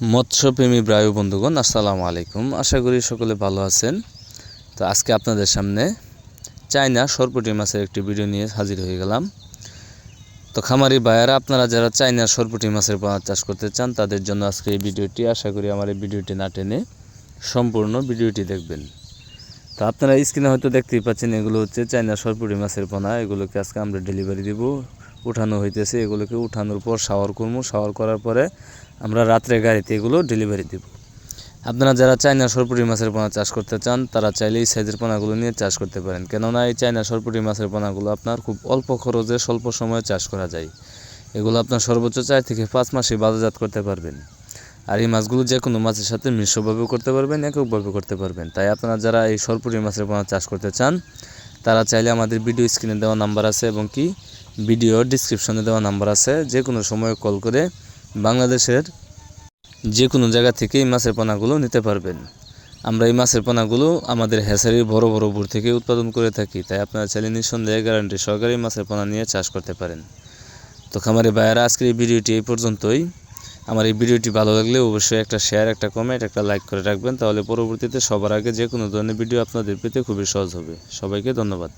মৎস্যপ্রেমী বায়ু বন্ধুগণ, আসসালামু আলাইকুম। আশা করি সকলে ভালো আছেন। তো আজকে আপনাদের সামনে চায়না সরপুটি মাছের একটি ভিডিও নিয়ে হাজির হয়ে গেলাম। তো খামারি ভাইয়ারা, আপনারা যারা চায়না সরপুটি মাছের পোনা চাষ করতে চান, তাদের জন্য আজকে এই ভিডিওটি, আশা করি আমার এই ভিডিওটি না টেনে সম্পূর্ণ ভিডিওটি দেখবেন। তো আপনারা স্ক্রিনে হয়তো দেখতেই পাচ্ছেন, এগুলো হচ্ছে চায়না সরপুটি মাছের পোনা। এগুলোকে আজকে আমরা ডেলিভারি দিব। উঠানো হইতেছে, এগুলোকে উঠানোর পর শাওয়ার করব। শাওয়ার করার পরে আমরা রাত্রে গাড়িতে এগুলো ডেলিভারি দেব। আপনারা যারা চায়না সরপুটি মাছের পোনা চাষ করতে চান, তারা চাইলে এই সাইজের পোনাগুলো নিয়ে চাষ করতে পারেন। কেননা এই চায়না সরপুটি মাছের পোনাগুলো আপনার খুব অল্প খরচে স্বল্প সময়ে চাষ করা যায়। এগুলো আপনার সর্বোচ্চ চার থেকে পাঁচ মাসে বাজারজাত করতে পারবেন। আর এই মাছগুলো যে কোনো মাছের সাথে মিশ্রভাবে করতে পারবেন, এককভাবে করতে পারবেন। তাই আপনারা যারা এই সরপুরি মাছের পোনা চাষ করতে চান, তারা চাইলে আমাদের ভিডিও স্ক্রিনে দেওয়া নাম্বার আছে এবং কি ভিডিও ডিসক্রিপশনে দেওয়া নাম্বার আছে। যে কোনো সময় কল করে বাংলাদেশের যে কোনো জায়গা থেকে এই মাছের পোনাগুলো নিতে পারবেন। আমরা এই মাছের পোনাগুলো আমাদের হ্যাসারির বড় বড় বুর থেকে উৎপাদন করে থাকি, তাই আপনারা চাইলে নিঃসন্দেহে গ্যারান্টি সহকারে মাছের পোনা নিয়ে চাষ করতে পারেন। তো খামারি ভাইয়ারা, আজকের এই ভিডিওটি এই পর্যন্তই। আমার এই ভিডিওটি ভালো লাগলে অবশ্যই একটা শেয়ার একটা কমেন্ট একটা লাইক করে রাখবেন, তাহলে পরবর্তীতে সবার আগে যে কোনো ধরনের ভিডিও আপনাদের পেতে খুবই সহজ হবে। সবাইকে ধন্যবাদ।